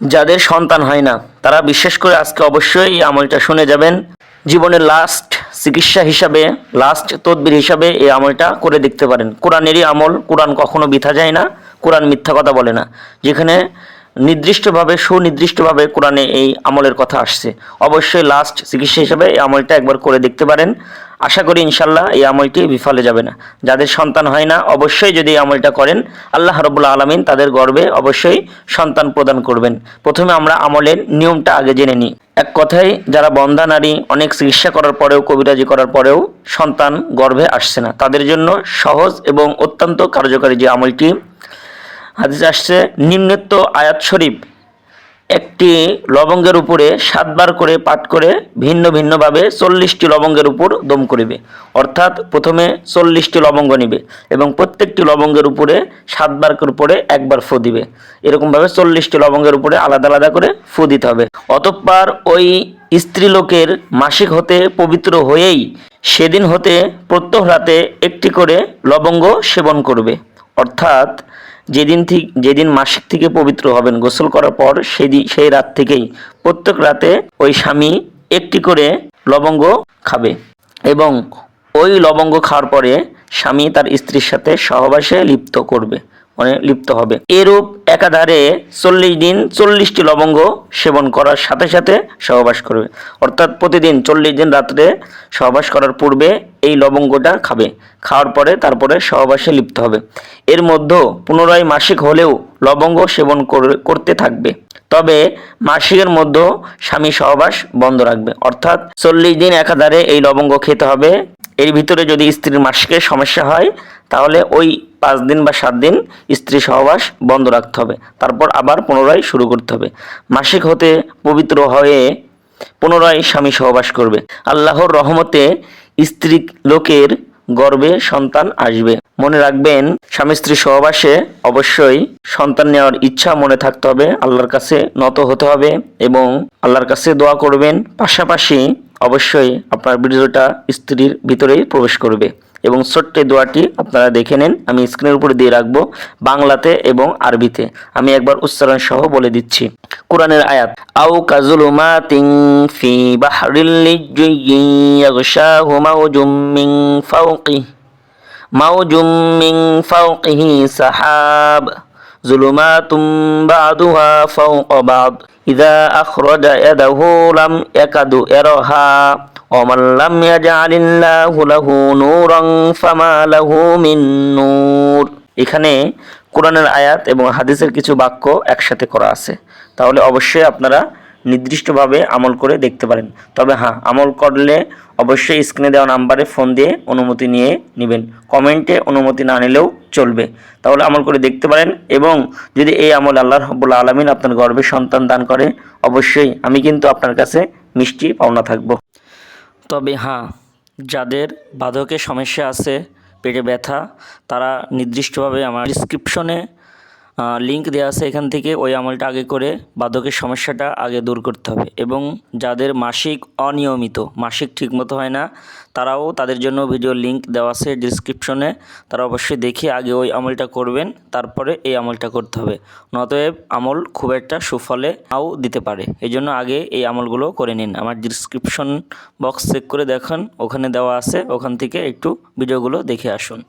যাদের সন্তান হয় না, তারা বিশেষ করে আজকে অবশ্যই এই আমলটা শুনে যাবেন। জীবনের লাস্ট চিকিৎসা হিসাবে লাস্ট তদবির হিসাবে এই আমলটা করে দেখতে পারেন। কোরআনেরই আমল, কোরআন কখনো বিথা যায় না, কোরআন মিথ্যা কথা বলে না। যেখানে নির্দিষ্টভাবে, সুনির্দিষ্টভাবে কোরআনে এই আমলের কথা আসছে। অবশ্যই লাস্ট চিকিৎসা হিসাবে এই আমলটা একবার করে দেখতে পারেন। আশা করি ইনশাল্লাহ এই আমলটি বিফলে যাবে না। যাদের সন্তান হয় না, অবশ্যই যদি এই আমলটা করেন, আল্লাহ রবুল্লা আলমিন তাদের গর্বে অবশ্যই সন্তান প্রদান করবেন। প্রথমে আমরা আমলের নিয়মটা আগে জেনে নিই। এক কথায়, যারা বন্ধা নারী, অনেক চিকিৎসা করার পরেও, কবিরাজি করার পরেও সন্তান গর্ভে আসছে না। তাদের জন্য সহজ এবং অত্যন্ত কার্যকারী যে আমলটি। হাদিস আসছে, নিম্নোক্ত আয়াত শরীফ একটি লবঙ্গের উপরে সাতবার করে পাঠ করে ভিন্ন ভিন্নভাবে চল্লিশটি লবঙ্গের উপর দম করিবে। অর্থাৎ প্রথমে চল্লিশটি লবঙ্গ নিবে এবং প্রত্যেকটি লবঙ্গের উপরে সাতবার করে উপরে একবার ফু দিবে। এরকমভাবে চল্লিশটি লবঙ্গের উপরে আলাদা আলাদা করে ফু দিতে হবে। অতঃপর ওই স্ত্রীলোকের মাসিক হতে পবিত্র হয়েই সেদিন হতে প্রত্যহ রাতে একটি করে লবঙ্গ সেবন করবে। অর্থাৎ যেদিন থেকে যেদিন মাসিক থেকে পবিত্র হবেন গোসল করার পর সেদিন সেই রাত থেকেই প্রত্যেক রাতে ওই স্বামী একটি করে লবঙ্গ খাবে এবং ওই লবঙ্গ খাওয়ার পরে স্বামী তার স্ত্রীর সাথে সহবাসে লিপ্ত করবে। মানে লিপ্ত হবে। এরূপ একাধারে চল্লিশ দিন চল্লিশটি লবঙ্গ সেবন করার সাথে সাথে সহবাস করবে। অর্থাৎ প্রতিদিন চল্লিশ দিন রাত্রে সহবাস করার পূর্বে এই লবঙ্গটা খাবে। খাওয়ার পরে তারপরে সহবাসে লিপ্ত হবে। এর মধ্যে পুনরায় মাসিক হলেও লবঙ্গ সেবন করে- করতে থাকবে। তবে মাসিকের মধ্যে স্বামী সহবাস বন্ধ রাখবে। অর্থাৎ চল্লিশ দিন একাধারে এই লবঙ্গ খেতে হবে। এর ভিতরে যদি স্ত্রীর মাসিকের সমস্যা হয়, তাহলে ওই পাঁচ দিন বা সাত দিন স্ত্রী সহবাস বন্ধ রাখতে হবে। তারপর আবার পুনরায় শুরু করতে হবে। মাসিক হতে পবিত্র হয়ে পুনরায় স্বামী সহবাস করবে। আল্লাহর রহমতে স্ত্রী লোকের গর্ভে সন্তান আসবে। মনে রাখবেন, স্বামী স্ত্রী সহবাসে অবশ্যই সন্তান নেওয়ার ইচ্ছা মনে থাকতে হবে, আল্লাহর কাছে নত হতে হবে এবং আল্লাহর কাছে দোয়া করবেন। পাশাপাশি অবশ্যই আপনার ভিডিওটা স্ত্রীর ভিতরেই প্রবেশ করবে এবং ছোট্ট দোয়াটি আপনারা দেখে নেন। আমি স্ক্রিনের উপরে দিয়ে রাখব বাংলাতে এবং আরবিতে। আমি একবার উচ্চারণ সহ বলে দিচ্ছি। কোরআনের আয়াত, আও কাজুলুমা তিং ফি বাহরিল্লি জুইয়ি ইয়াগশাহু মাউজুম মিন ফাওকি, মাউজুম মিন ফাওকিহি সাহাব, জুলুমাতুম বাদুহা ফাওকা বাদ। إذا أخرج يده لم يكد يرها ومن لم يجعل الله له نورا فما له من নূর এখানে কোরআনের আয়াত এবং হাদিসের কিছু বাক্য একসাথে করা আছে তাহলে অবশ্যই আপনারা নির্দিষ্টভাবে আমল করে দেখতে পারেন। তবে হ্যাঁ আমল করলে অবশ্যই স্ক্রিনে দেওয়া নাম্বারে ফোন দিয়ে অনুমতি নিয়ে নেবেন। কমেন্টে অনুমতি না নিলেও চলবে। তাহলে আমল করে দেখতে পারেন এবং যদি এই আমল আল্লাহর রব্বুল আলমিন আপনার গর্ভে সন্তান দান করে, অবশ্যই আমি কিন্তু আপনার কাছে মিষ্টি পাওনা থাকব। তবে হ্যাঁ যাদের বাধকের সমস্যা আছে, পেটে ব্যথা, তারা নির্দিষ্টভাবে আমার ডিসক্রিপশনে লিঙ্ক দেওয়া আছে এখান থেকে। ওই আমলটা আগে করে বাধকের সমস্যাটা আগে দূর করতে হবে। এবং যাদের মাসিক অনিয়মিত, মাসিক ঠিকমতো হয় না, তারাও তাদের জন্য ভিডিও লিঙ্ক দেওয়া আছে ডিসক্রিপশনে তারা অবশ্যই দেখে আগে ওই আমলটা করবেন, তারপরে এই আমলটা করতে হবে। নতএব আমল খুব একটা সুফলে নাও দিতে পারে। এই জন্য আগে এই আমলগুলো করে নিন। আমার ডিসক্রিপশন বক্স চেক করে দেখুন। ওখানে দেওয়া আছে, ওখান থেকে একটু ভিডিওগুলো দেখে আসুন।